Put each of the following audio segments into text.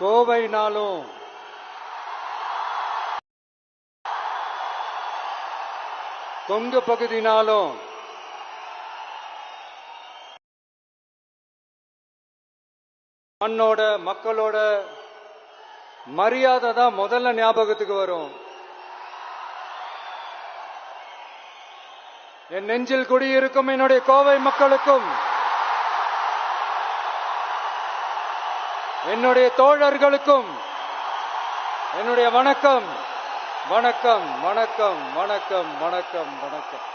கோவைனாலும் கொங்கு பகுதினாலும் மண்ணோட மக்களோட மரியாதை தான் முதல்ல ஞாபகத்துக்கு வரும். என் நெஞ்சில் குடியிருக்கும் என்னுடைய கோவை மக்களுக்கும். என்னுடைய தோழர்களுக்கும் என்னுடைய வணக்கம் வணக்கம் வணக்கம் வணக்கம் வணக்கம் வணக்கம்.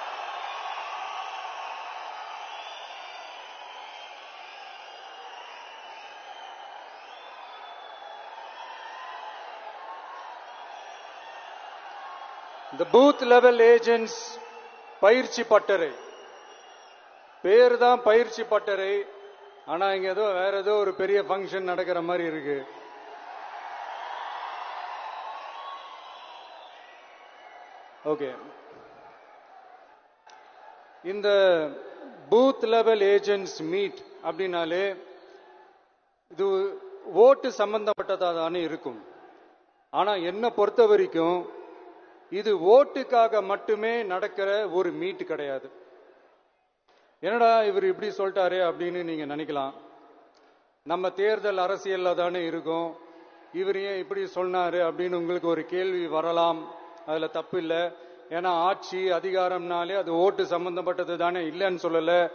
இந்த பூத் லெவல் ஏஜென்ட்ஸ் பயிற்சி பட்டறை. பேர் தான் பயிற்சி பட்டறை. ஆனா இங்க ஏதோ வேற ஏதோ ஒரு பெரிய ஃபங்க்ஷன் நடக்கிற மாதிரி இருக்கு. ஓகே இந்த பூத் லெவல் ஏஜென்ட்ஸ் மீட் அப்படின்னாலே இது ஓட்டு சம்பந்தப்பட்டதா தானே இருக்கும். ஆனா என்ன பொறுத்த வரைக்கும் இது ஓட்டுக்காக மட்டுமே நடக்கிற ஒரு மீட் கிடையாது. என்னடா இவர் இப்படி சொல்லிட்டாரு அப்படின்னு நீங்க நினைக்கலாம். நம்ம தேர்தல் அரசியல்ல தானே இருக்கோம். இவர் ஏன் இப்படி சொன்னாரு அப்படின்னு உங்களுக்கு ஒரு கேள்வி வரலாம். அதுல தப்பு இல்லை. ஏன்னா ஆட்சி அதிகாரம்னாலே அது ஓட்டு சம்பந்தப்பட்டது தானே இல்லைன்னு சொல்லல.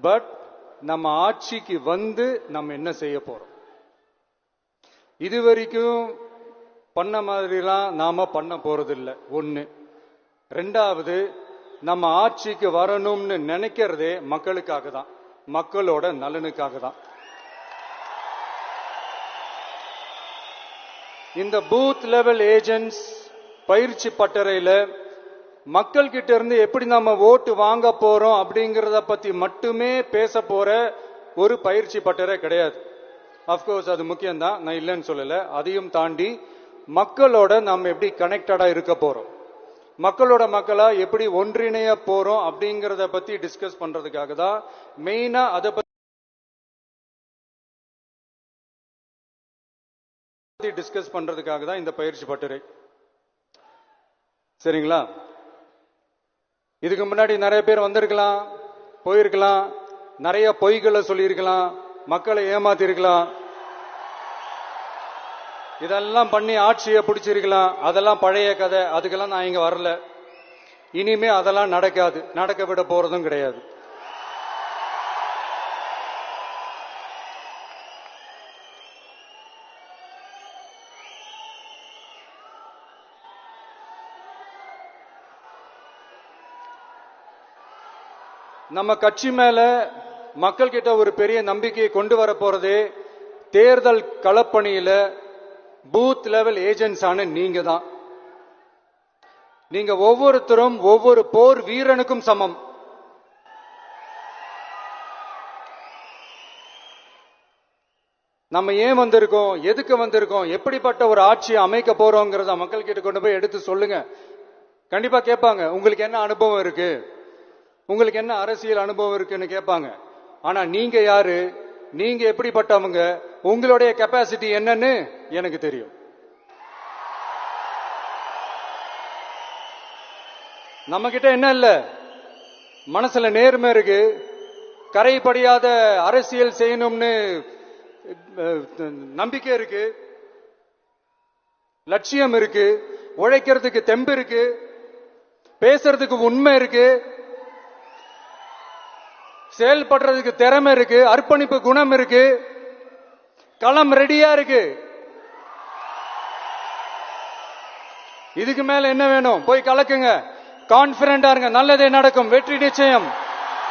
பட் நம்ம ஆட்சிக்கு வந்து நம்ம என்ன செய்ய போறோம்? இது வரைக்கும் பண்ண மாதிரிலாம் நாம பண்ண போறதில்லை. ஒன்று ரெண்டாவது நம்ம ஆட்சிக்கு வரணும்னு நினைக்கிறதே மக்களுக்காக தான். மக்களோட நலனுக்காக தான். இந்த பூத் லெவல் ஏஜென்ட்ஸ் பயிற்சி பட்டறையில மக்கள் கிட்ட இருந்து எப்படி நம்ம ஓட்டு வாங்க போறோம் அப்படிங்கறத பத்தி மட்டுமே பேச போற ஒரு பயிற்சி பட்டறை கிடையாது. அப்கோர்ஸ் அது முக்கியம்தான். நான் இல்லைன்னு சொல்லல. அதையும் தாண்டி மக்களோட நம்ம எப்படி கனெக்டடா இருக்க போறோம். மக்களோட மக்களா எப்படி ஒன்றிணைய போறோம் அப்படிங்கறத பத்தி டிஸ்கஸ் பண்றதுக்காக தான் மெயினா அதை பத்தி டிஸ்கஸ் பண்றதுக்காக தான் இந்த பயிற்சி பட்டுரை. சரிங்களா? இதுக்கு முன்னாடி நிறைய பேர் வந்திருக்கலாம் போயிருக்கலாம் நிறைய பொய்களை சொல்லியிருக்கலாம் மக்களை ஏமாத்திருக்கலாம் இதெல்லாம் பண்ணி ஆட்சியை பிடிச்சிருக்கலாம். அதெல்லாம் பழைய கதை. அதுக்கெல்லாம் நான் இங்கே வரல. இனிமே அதெல்லாம் நடக்காது. நடக்க விட போறதும் கிடையாது. நம்ம கட்சி மேல மக்கள் கிட்ட ஒரு பெரிய நம்பிக்கையை கொண்டு வர போறதே தேர்தல் களப்பணியில பூத் லெவல் ஏஜென்ட்ஸ் ஆன நீங்க தான். நீங்க ஒவ்வொருத்தரும் ஒவ்வொரு போர் வீரனுக்கும் சமம். நம்ம ஏன் வந்திருக்கோம்? எதுக்கு வந்திருக்கோம்? எப்படிப்பட்ட ஒரு ஆட்சியை அமைக்க போறோங்கிறத மக்கள் கிட்ட கொண்டு போய் எடுத்து சொல்லுங்க. கண்டிப்பா கேட்பாங்க. உங்களுக்கு என்ன அனுபவம் இருக்கு? உங்களுக்கு என்ன அரசியல் அனுபவம் இருக்குன்னு கேட்பாங்க. ஆனா நீங்க யாரு? நீங்க எப்படிப்பட்டவங்க? உங்களுடைய கெப்பாசிட்டி என்னன்னு எனக்கு தெரியும். நம்ம கிட்ட என்ன இல்ல? மனசுல நேர்மை இருக்கு. கரைப்படியாத அரசியல் செய்யணும்னு நம்பிக்கை இருக்கு. லட்சியம் இருக்கு. உழைக்கிறதுக்கு தெம்பு இருக்கு. பேசுறதுக்கு உண்மை இருக்கு. செயல்படுறதுக்கு திறமை இருக்கு. அர்ப்பணிப்பு குணம் இருக்கு. களம் ரெடியா இருக்கு. இதுக்கு மேல என்ன வேணும்? போய் கலக்குங்க. கான்பிடண்டா இருங்க. நல்லதே நடக்கும். வெற்றி நிச்சயம்.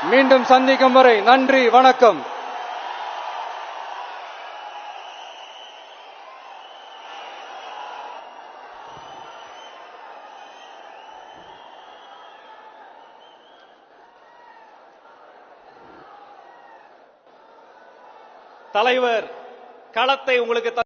மீண்டும் சந்திக்கும் வரை நன்றி வணக்கம். தலைவர் களத்தை உங்களுக்கு த-